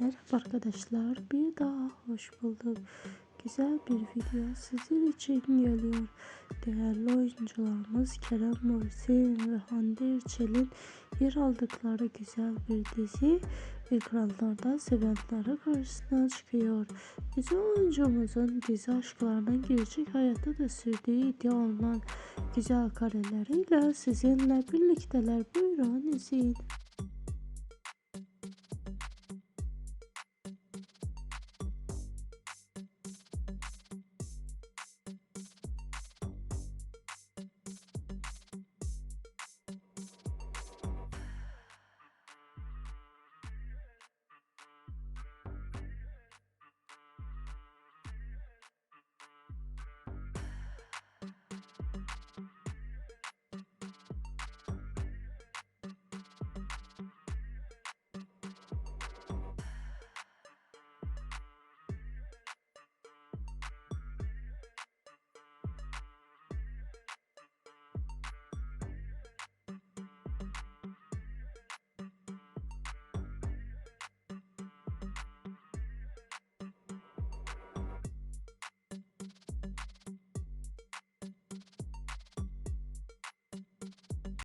Merhaba arkadaşlar, bir daha hoş bulduk. Güzel bir video sizin için geliyor. Değerli oyuncularımız Kerem Bürsin ve Hande Erçel'in yer aldıkları güzel bir dizi ekranlarda sevenleri karşısına çıkıyor. Güzel oyuncumuzun dizi aşklarının gerçek hayatta da sürdüğü iddia olunan güzel kareleriyle sizinle birlikteler. Buyurun izleyin.